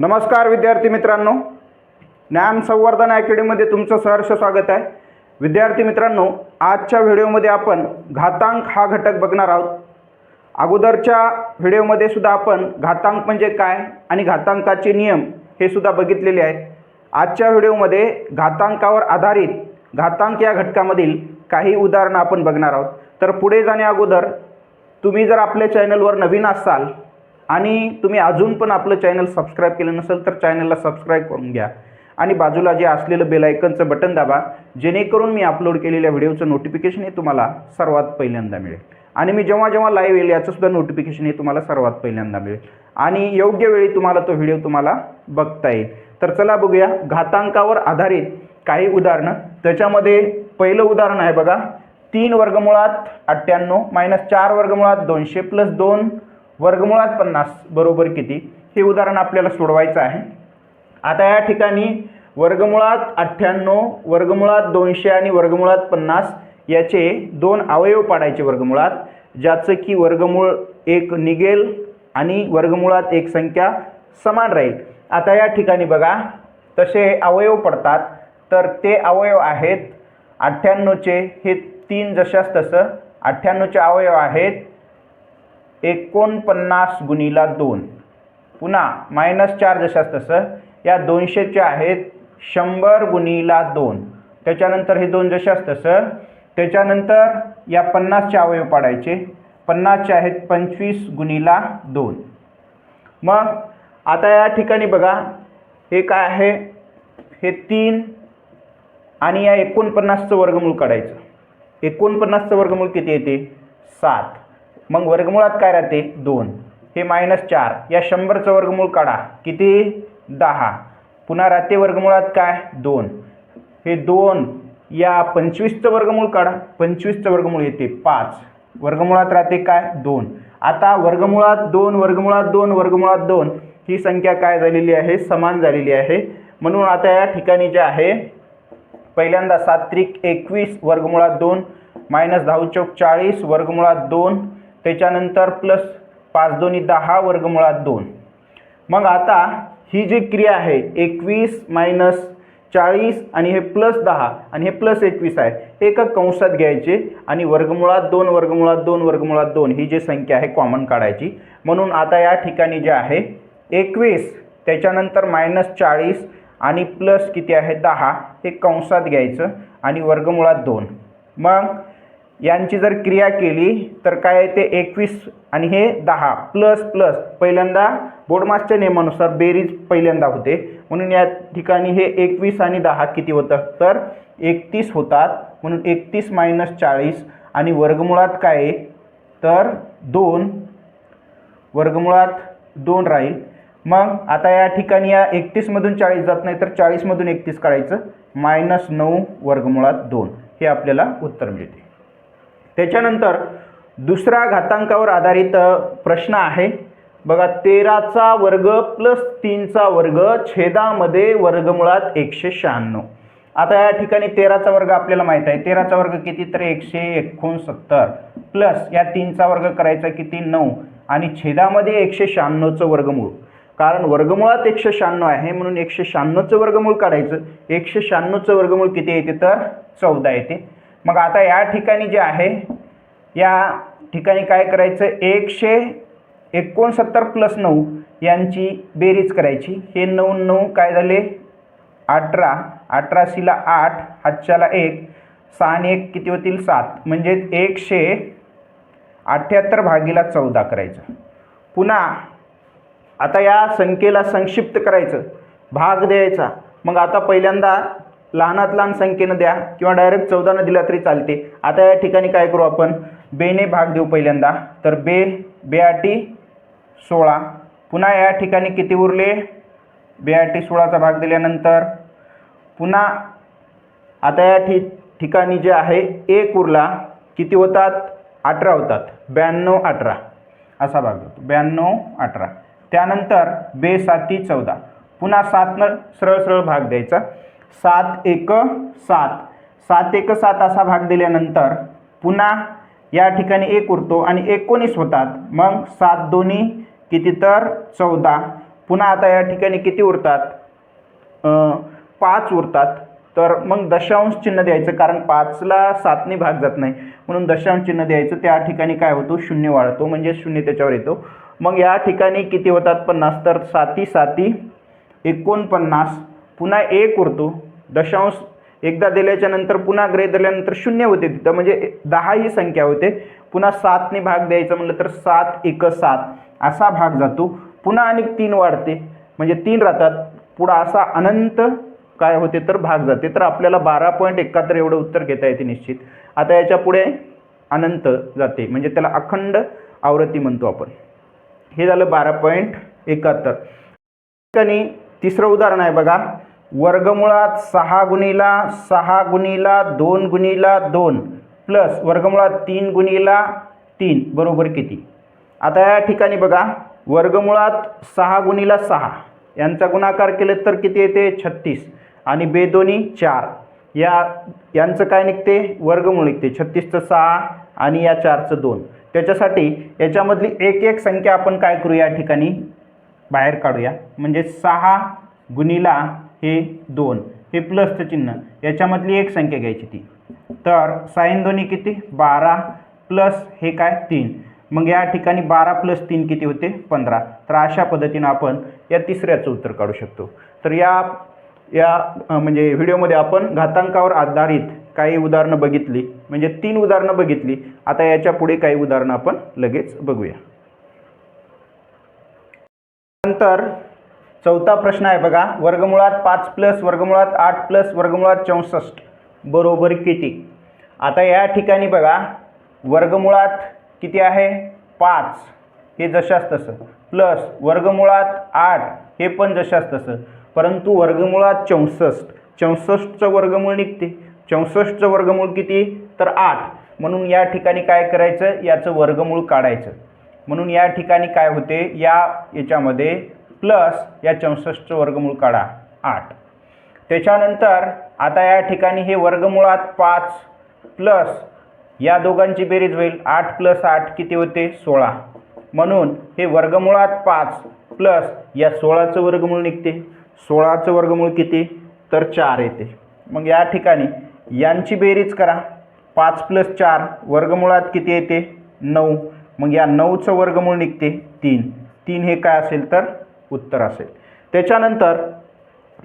नमस्कार विद्यार्थी मित्रांनो. ज्ञान संवर्धन अकॅडमीमध्ये तुमचं सहर्ष स्वागत आहे. विद्यार्थी मित्रांनो आजच्या व्हिडिओमध्ये आपण घातांक हा घटक बघणार आहोत. अगोदरच्या व्हिडिओमध्ये सुद्धा आपण घातांक म्हणजे काय आणि घातांकाचे नियम हे सुद्धा बघितलेले आहेत. आजच्या व्हिडिओमध्ये घातांकावर आधारित घातांक या घटकामधील काही उदाहरणं आपण बघणार आहोत. तर पुढे जाण्या अगोदर तुम्ही जर आपल्या चॅनलवर नवीन असाल आणि तुम्ही अजून पण आपलं चॅनल सबस्क्राईब केलं नसेल तर चॅनलला सबस्क्राईब करून घ्या. आणि बाजूला जे असलेलं बेलायकनचं बटन दाबा जेणेकरून मी अपलोड केलेल्या व्हिडिओचं नोटिफिकेशन हे तुम्हाला सर्वात पहिल्यांदा मिळेल. आणि मी जेव्हा जेव्हा लाईव्ह येईल याचंसुद्धा नोटिफिकेशन हे तुम्हाला सर्वात पहिल्यांदा मिळेल. आणि योग्य वेळी तुम्हाला तो व्हिडिओ तुम्हाला बघता येईल. तर चला बघूया घातांकावर आधारित काही उदाहरणं. त्याच्यामध्ये पहिलं उदाहरण आहे बघा तीन वर्गमुळात अठ्ठ्याण्णव मायनस चार वर्गमुळात दोनशे प्लस दोन वर्गमुळात पन्नास बरोबर किती? हे उदाहरण आपल्याला सोडवायचं आहे. आता या ठिकाणी वर्गमुळात अठ्ठ्याण्णव वर्गमुळात दोनशे आणि वर्गमुळात पन्नास याचे दोन अवयव पाडायचे वर्गमुळात ज्याचं की वर्गमूळ एक निघेल आणि वर्गमुळात एक संख्या समान राहील. आता या ठिकाणी बघा तसे अवयव पडतात. तर ते अवयव आहेत अठ्ठ्याण्णवचे हे तीन जशास तसं अठ्ठ्याण्णवचे अवयव आहेत. एकोणपन्नास गुणीला दोन. पुन्हा मायनस चार जशाच तसं या दोनशेचे आहेत शंभर गुणीला दोन. त्याच्यानंतर हे दोन जशाच तसं त्याच्यानंतर या पन्नासचे अवयव पाडायचे. पन्नासचे आहेत पंचवीस गुणीला दोन. मग आता या ठिकाणी बघा हे काय आहे? हे तीन आणि या एकोणपन्नासचं वर्गमूळ काढायचं. एकोणपन्नासचं वर्गमूळ किती येते? सात. मग वर्गमुळात काय राहते? दोन. हे मायनस चार. या शंभरचं वर्गमूळ काढा. किती? दहा. पुन्हा राहते वर्गमुळात काय? दोन. हे दोन या पंचवीसचं वर्गमूळ काढा. पंचवीसचं वर्गमूळ येते पाच. वर्गमुळात राहते काय? दोन. आता वर्गमुळात दोन वर्गमुळात दोन वर्गमुळात दोन. ही संख्या काय झालेली आहे? समान झालेली आहे. म्हणून आता या ठिकाणी जे आहे पहिल्यांदा सात्रिक एकवीस वर्गमुळात दोन. मायनस दहा चौक चाळीस वर्गमुळात दोन. त्याच्यानंतर प्लस पाच दोन्ही दहा वर्गमुळात दोन. मग आता ही जी क्रिया आहे एकवीस मायनस चाळीस आणि हे प्लस दहा आणि हे प्लस एकवीस आहे एका कंसात घ्यायचे आणि वर्गमुळात दोन वर्गमुळात दोन वर्गमुळात दोन ही जी संख्या आहे कॉमन काढायची. म्हणून आता या ठिकाणी जे आहे एकवीस त्याच्यानंतर मायनस चाळीस आणि प्लस किती आहे? दहा हे कंसात घ्यायचं आणि वर्गमुळात दोन. मग यांची जर क्रिया केली तर काय आहे ते एकवीस आणि हे दहा. Plus plus. पहिल्यांदा बोडमासच्या नियमानुसार बेरीज पहिल्यांदा होते. म्हणून या ठिकाणी हे एकवीस आणि दहा किती होतात? तर एकतीस होतात. म्हणून एकतीस मायनस चाळीस. आणि वर्गमुळात काय आहे? तर दोन. वर्गमुळात दोन राहील. मग आता या ठिकाणी या एकतीसमधून चाळीस जात नाही तर चाळीसमधून एकतीस काढायचं. मायनस नऊ वर्गमुळात दोन. हे आपल्याला उत्तर मिळते. त्याच्यानंतर दुसऱ्या घातांकावर आधारित प्रश्न आहे. बघा तेराचा वर्ग प्लस तीनचा वर्ग छेदामध्ये वर्गमुळात एकशे शहाण्णव. आता या ठिकाणी तेराचा वर्ग आपल्याला माहीत आहे. तेराचा वर्ग किती तर एकशे एकोणसत्तर. प्लस या तीनचा वर्ग करायचा किती? नऊ. आणि छेदामध्ये एकशे शहाण्णवचं वर्गमूळ. कारण वर्गमुळात एकशे शहाण्णव आहे म्हणून एकशे शहाण्णवचं वर्गमूळ काढायचं. एकशे शहाण्णवचं वर्गमूळ किती येते तर? चौदा येते. मग आता या ठिकाणी जे आहे या ठिकाणी काय करायचं? एकशे एकोणसत्तर प्लस नऊ यांची बेरीज करायची. हे नऊ नऊ काय झाले? अठरा. अठराशीला आठ हातच्याला एक. सहा आणि एक किती होतील? सात. म्हणजे एकशे अठ्ठ्याहत्तर भागीला चौदा करायचं. पुन्हा आता या संख्येला संक्षिप्त करायचं. भाग द्यायचा. मग आता पहिल्यांदा लहानात लहान संख्येनं द्या किंवा डायरेक्ट चौदानं दिला तरी चालते. आता या ठिकाणी काय करू आपण? बेने भाग देऊ पहिल्यांदा. तर बे बेआटी सोळा. पुन्हा या ठिकाणी किती उरले? बेआटी सोळाचा भाग दिल्यानंतर पुन्हा आता या ठि ठिकाणी जे आहे एक उरला. किती होतात? अठरा होतात. ब्याण्णव अठरा. असा भाग होतो. ब्याण्णव अठरा. त्यानंतर बे साती चौदा. पुन्हा सातनं सरळ सरळ भाग द्यायचा. सात एक सात. सात एक सात असा भाग दिल्यानंतर पुन्हा या ठिकाणी एक उरतो आणि एकोणीस होतात. मग सात दोन्ही किती तर? चौदा. पुन्हा आता या ठिकाणी किती उरतात? पाच उरतात. तर मग दशांश चिन्ह द्यायचं कारण पाचला सातने भाग जात नाही. म्हणून दशांश चिन्ह द्यायचं. त्या ठिकाणी काय होतो? शून्य वाढतो. म्हणजे शून्य त्याच्यावर येतो. मग या ठिकाणी किती होतात? पन्नास. तर साती साती एकोणपन्नास. पुन्हा एक उरतो दशांश एकदा दिल्याच्या नंतर पुन्हा ग्रह दिल्यानंतर शून्य होते तिथं. म्हणजे दहा ही संख्या होते. पुन्हा सातने भाग द्यायचं म्हणलं तर सात एक सात. असा भाग जातो. पुन्हा आणि तीन वाढते. म्हणजे तीन राहतात. पुढं असा अनंत काय होते तर भाग जाते. तर आपल्याला बारा पॉईंट एकाहत्तर एवढं उत्तर घेता येते निश्चित. आता याच्यापुढे अनंत जाते. म्हणजे त्याला अखंड आवृत्ती म्हणतो आपण. हे झालं बारा पॉईंट एकाहत्तर. ठिकाणी तिसरं उदाहरण आहे बघा. वर्गमुळात सहा गुणीला सहा गुणीला दोन गुणीला दोन प्लस वर्गमुळात तीन गुणीला तीन बरोबर किती? आता या ठिकाणी बघा वर्गमुळात सहा गुणीला सहा. यांचा गुणाकार केले तर किती येते? छत्तीस. आणि बेदोनी चार. या यांचं काय निघते? वर्गमूळ निघते. छत्तीसचं सहा आणि या चारचं दोन. त्याच्यासाठी याच्यामधली एक एक संख्या आपण काय करू या ठिकाणी? बाहेर काढूया. म्हणजे सहा गुणीला हे दोन हे प्लसचं चिन्ह. याच्यामधली एक संख्या घ्यायची ती. तर साईन दोन्ही किती? बारा प्लस हे काय? तीन. मग या ठिकाणी बारा प्लस तीन किती होते? पंधरा. तर अशा पद्धतीनं आपण या तिसऱ्याचं उत्तर काढू शकतो. तर या या म्हणजे व्हिडिओमध्ये आपण घातांकावर आधारित काही उदाहरणं बघितली. म्हणजे तीन उदाहरणं बघितली. आता याच्यापुढे काही उदाहरणं आपण लगेच बघूया. नंतर चौथा प्रश्न आहे बघा वर्गमुळात पाच प्लस वर्गमुळात आठ प्लस वर्गमुळात चौसष्ट. बरोबर किती? आता या ठिकाणी बघा वर्गमुळात किती आहे? पाच. हे जशास तसं. प्लस वर्गमुळात आठ हे पण जशास तसं. परंतु वर्गमुळात चौसष्ट. चौसष्टचं वर्गमूळ निघते. चौसष्टचं वर्गमूळ किती? तर आठ. म्हणून या ठिकाणी काय करायचं? याचं वर्गमूळ काढायचं. म्हणून या ठिकाणी काय होते? या याच्यामध्ये प्लस या चौसष्टचं वर्गमूळ काढा आठ. त्याच्यानंतर आता या ठिकाणी हे वर्गमुळात पाच प्लस या दोघांची बेरीज होईल. आठ प्लस आठ किती होते? सोळा. म्हणून हे वर्गमुळात पाच प्लस या सोळाचं वर्गमूळ निघते. सोळाचं वर्गमूळ किती? तर चार येते. मग या ठिकाणी यांची बेरीज करा. पाच प्लस चार वर्गमुळात किती येते? नऊ. मग या नऊचं वर्गमूळ निघते तीन. तीन हे काय असेल तर उत्तर असेल. त्याच्यानंतर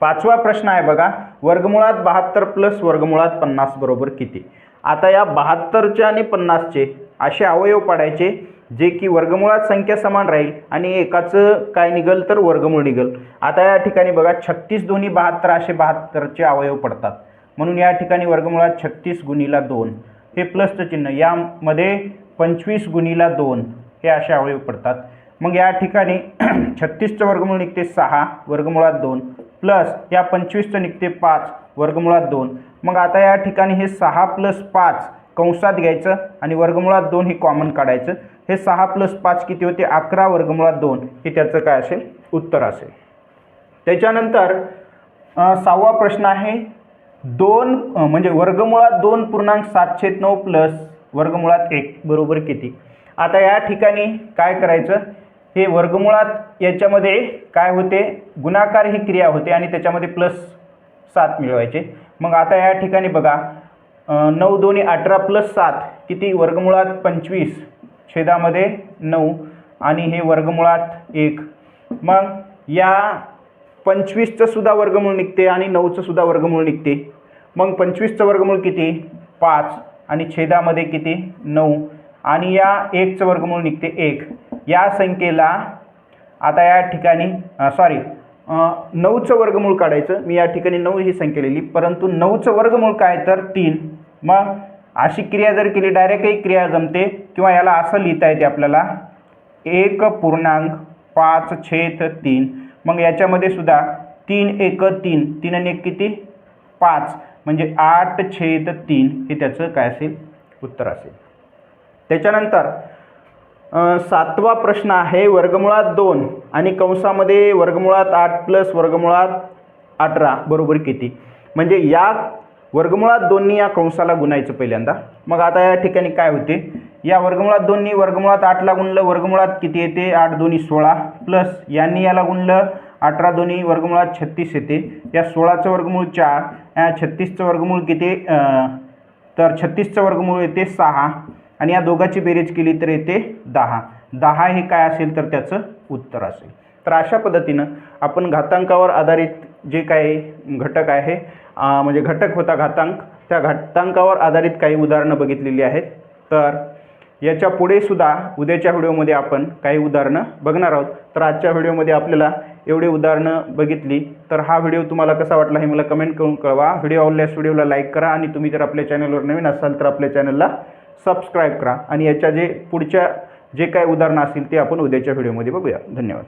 पाचवा प्रश्न आहे बघा वर्गमुळात बहात्तर प्लस वर्गमुळात पन्नास बरोबर किती? आता या बहात्तरचे आणि पन्नासचे असे अवयव पाडायचे जे की वर्गमुळात संख्या समान राहील आणि एकाचं काय निघल तर वर्गमूळ निघल. आता या ठिकाणी बघा छत्तीस दोन्ही बहात्तर असे बहात्तरचे अवयव पडतात. म्हणून या ठिकाणी वर्गमुळात छत्तीस गुणीला दोन हे प्लसचं चिन्ह. यामध्ये पंचवीस गुणीला दोन हे असे अवयव पडतात. मग या ठिकाणी छत्तीसचं वर्गमूळ निघते सहा वर्गमुळात दोन प्लस या पंचवीसचं निघते पाच वर्गमुळात दोन. मग आता या ठिकाणी हे सहा प्लस पाच कंसात घ्यायचं आणि वर्गमुळात दोन हे कॉमन काढायचं. हे सहा प्लस पाच किती होते? अकरा वर्गमुळात दोन. हे त्याचं काय असेल? उत्तर असेल. त्याच्यानंतर सहावा प्रश्न आहे. दोन म्हणजे वर्गमुळात दोन पूर्णांक सातशे नऊ प्लस वर्गमुळात एक बरोबर किती? आता या ठिकाणी काय करायचं? हे वर्गमुळात याच्यामध्ये काय होते? गुणाकार ही क्रिया होते आणि त्याच्यामध्ये प्लस सात मिळवायचे. मग आता या ठिकाणी बघा नऊ दोन्ही अठरा प्लस सात किती? वर्गमुळात पंचवीस छेदामध्ये नऊ आणि हे वर्गमुळात एक. मग या पंचवीसचं सुद्धा वर्गमूळ निघते आणि नऊचं सुद्धा वर्गमूळ निघते. मग पंचवीसचं वर्गमूळ किती? पाच आणि छेदामध्ये किती? नऊ आणि या एकचं वर्गमूळ निघते एक. या संख्येला आता या ठिकाणी सॉरी नऊचं वर्गमूळ काढायचं. मी या ठिकाणी नऊ ही संख्या लिहिली. परंतु नऊचं वर्गमूळ काय तर तीन. मग अशी क्रिया जर केली डायरेक्टही क्रिया जमते किंवा याला असं लिहिता येते आपल्याला एक पूर्णांक पाच छेद तीन. मग याच्यामध्ये सुद्धा तीन एक तीन. तीन आणि एक किती? पाच. म्हणजे आठ छेद तीन. हे त्याचं काय असेल? उत्तर असेल. त्याच्यानंतर सातवा प्रश्न आहे वर्गमुळात दोन आणि कंसामध्ये वर्गमुळात आठ प्लस वर्गमुळात अठरा. बरोबर किती? म्हणजे या वर्गमुळात दोन्ही या कंसाला गुणायचं पहिल्यांदा. मग आता या ठिकाणी काय होते? या वर्गमुळात दोन्ही वर्गमुळात आठला गुणलं वर्गमुळात किती येते? आठ दोन्ही सोळा प्लस यांनी याला गुणलं अठरा दोन्ही वर्गमुळात छत्तीस येते. या सोळाचं वर्गमूळ चार या छत्तीसचं वर्गमूळ किती? तर छत्तीसचं वर्गमूळ येते सहा. आणि या दोघाची बेरीज केली तर येते दहा. दहा हे काय असेल तर त्याचं उत्तर असेल. तर अशा पद्धतीनं आपण घातांकावर आधारित जे काही घटक आहे म्हणजे घटक होता घातांक त्या घातांकावर आधारित काही उदाहरणं बघितलेली आहेत. तर याच्यापुढे सुद्धा उद्याच्या व्हिडिओमध्ये आपण काही उदाहरणं बघणार आहोत. तर आजच्या व्हिडिओमध्ये आपल्याला एवढी उदाहरणं बघितली. तर हा व्हिडिओ तुम्हाला कसा वाटला हे मला कमेंट करून कळवा. व्हिडिओ आवडल्यास व्हिडिओला लाईक करा आणि तुम्ही जर आपल्या चॅनलवर नवीन असाल तर आपल्या चॅनलला सबस्क्राईब करा. आणि याच्या जे पुढच्या जे काही उदाहरणं असतील ते आपण उद्याच्या व्हिडिओमध्ये बघूया. धन्यवाद.